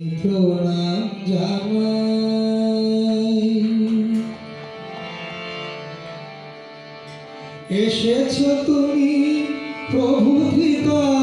প্রণাম জানাই এসেছ তুমি প্রভু পিতা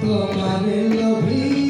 তোমারে লভিয়া